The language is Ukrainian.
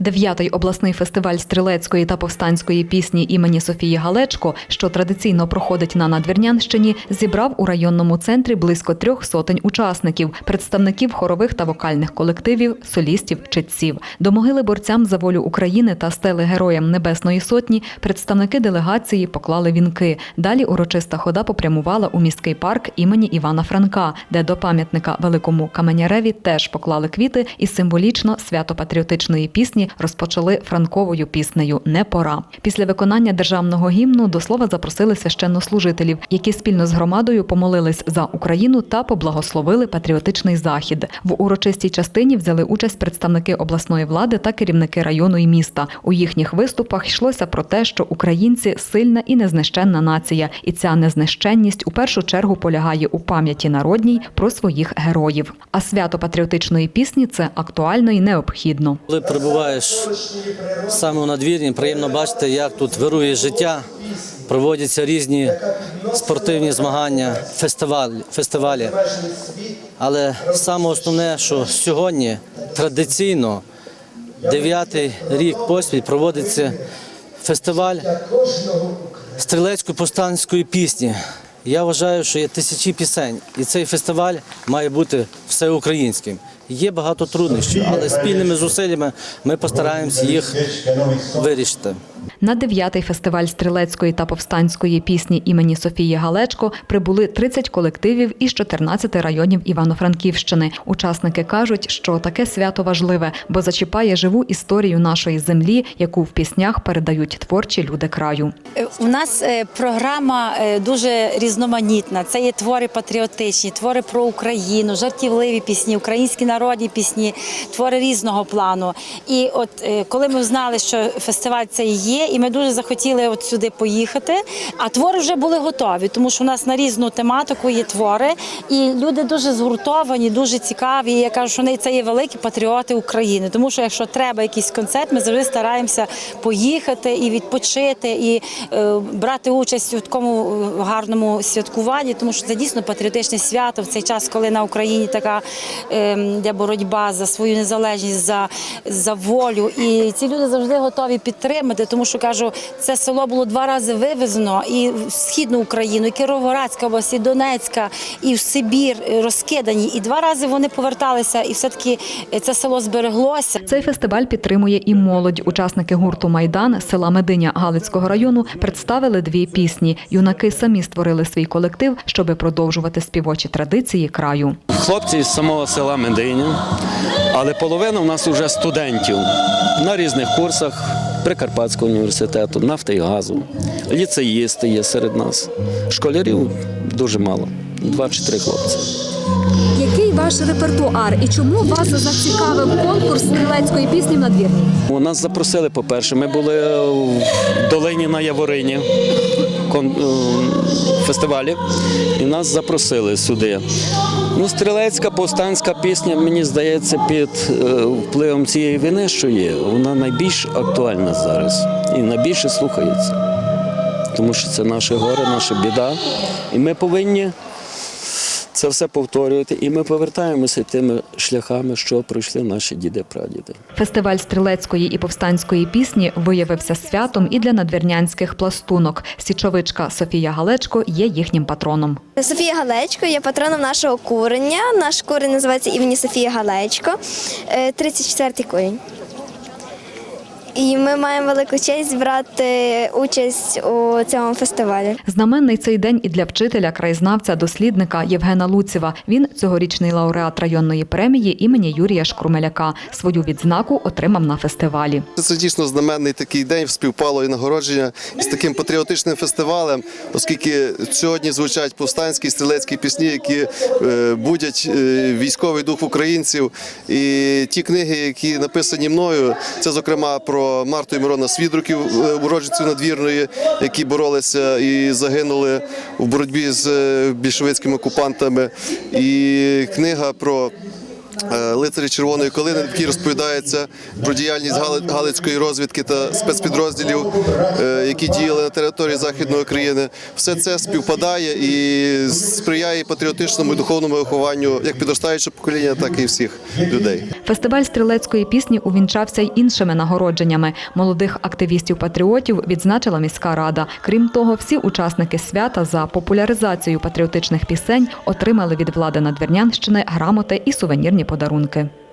Дев'ятий обласний фестиваль стрілецької та повстанської пісні імені Софії Галечко, що традиційно проходить на Надвірнянщині, зібрав у районному центрі близько трьох сотень учасників, представників хорових та вокальних колективів, солістів, читців. До могили борцям за волю України та стели героям Небесної Сотні представники делегації поклали вінки. Далі урочиста хода попрямувала у міський парк імені Івана Франка, де до пам'ятника великому каменяреві теж поклали квіти і символічно свято патріотичної пісні розпочали франковою піснею Не пора. Після виконання державного гімну до слова запросили священнослужителів, які спільно з громадою помолились за Україну та поблагословили патріотичний захід. В урочистій частині взяли участь представники обласної влади та керівники району і міста. У їхніх виступах йшлося про те, що українці сильна і незнищенна нація, і ця незнищенність у першу чергу полягає у пам'яті народній про своїх героїв. А свято патріотичної пісні це актуально і необхідно. Коли перебуваєш саме у надвірні, приємно бачити, як тут вирує життя, проводяться різні спортивні змагання, фестивалі. Але саме основне, що сьогодні традиційно дев'ятий рік поспіль проводиться фестиваль стрілецької повстанської пісні. Я вважаю, що є тисячі пісень, і цей фестиваль має бути всеукраїнським. Є багато труднощів, але спільними зусиллями ми постараємося їх вирішити. На дев'ятий фестиваль стрілецької та повстанської пісні імені Софії Галечко прибули 30 колективів із 14 районів Івано-Франківщини. Учасники кажуть, що таке свято важливе, бо зачіпає живу історію нашої землі, яку в піснях передають творчі люди краю. Е, У нас е, програма е, дуже різноманітна. Це є твори патріотичні, твори про Україну, жартівливі пісні, українські народні пісні, твори різного плану. І от е, коли ми знали, що фестиваль цей є, і ми дуже захотіли от сюди поїхати. А твори вже були готові, тому що у нас на різну тематику є твори, і люди дуже згуртовані, дуже цікаві. І я кажу, що вони це є великі патріоти України. Тому що якщо треба якийсь концерт, ми завжди стараємося поїхати і відпочити, і е, брати участь у такому е, гарному святкуванні, тому що це дійсно патріотичне свято в цей час, коли на Україні така е, де боротьба за свою незалежність, за, за волю. І ці люди завжди готові підтримати, тому що кажу, це село було два рази вивезено і в східну Україну, і Кіровоградська область, і Донецька, і в Сибір розкидані. І два рази вони поверталися, і все таки це село збереглося. Цей фестиваль підтримує і молодь. Учасники гурту Майдан села Мединя Галицького району представили дві пісні. Юнаки самі створили свій колектив, щоби продовжувати співочі традиції краю. Хлопці з самого села Мединя, але половина в нас вже студентів на різних курсах Прикарпатського університету, нафти і газу. Ліцеїсти є серед нас. Школярів дуже мало, два чи три хлопці. Який ваш репертуар і чому вас зацікавив конкурс стрілецької пісні в надвірні? У нас запросили, по-перше, ми були в долині на Яворині е, фестивалі, і нас запросили сюди. Ну, стрілецька повстанська пісня, мені здається, під е, впливом цієї війни, що є, вона найбільш актуальна зараз і найбільше слухається. Тому що це наше горе, наша біда. І ми повинні це все повторювати. І ми повертаємося тими шляхами, що пройшли наші діди-прадіди. Фестиваль стрілецької і повстанської пісні виявився святом і для надвірнянських пластунок. Січовичка Софія Галечко є їхнім патроном. Софія Галечко є патроном нашого курення. Наш курень називається імені Софія Галечко, е, 34-й курень. І ми маємо велику честь брати участь у цьому фестивалі. Знаменний цей день і для вчителя, краєзнавця, дослідника Євгена Луціва. Він цьогорічний лауреат районної премії імені Юрія Шкрумеляка. Свою відзнаку отримав на фестивалі. Це дійсно знаменний такий день співпало і нагородження з таким патріотичним фестивалем, оскільки сьогодні звучать повстанські стрілецькі пісні, які е, будять е, військовий дух українців. І ті книги, які написані мною, це зокрема про Марту і Мирона Свідруків, е, уродженців надвірної, які боролися і загинули в боротьбі з е, більшовицькими окупантами. І книга про лицарі Червоної калини, в розповідається про діяльність Гали- Галицької розвідки та спецпідрозділів, е, які діяли на території Західної України. Все це співпадає і сприяє патріотичному і духовному вихованню як підростаючого покоління, так і всіх людей. Фестиваль стрілецької пісні увінчався й іншими нагородженнями. Молодих активістів-патріотів відзначила міська рада. Крім того, всі учасники свята за популяризацію патріотичних пісень отримали від влади Надвірнянщини грамоти і сувенірні подарунки.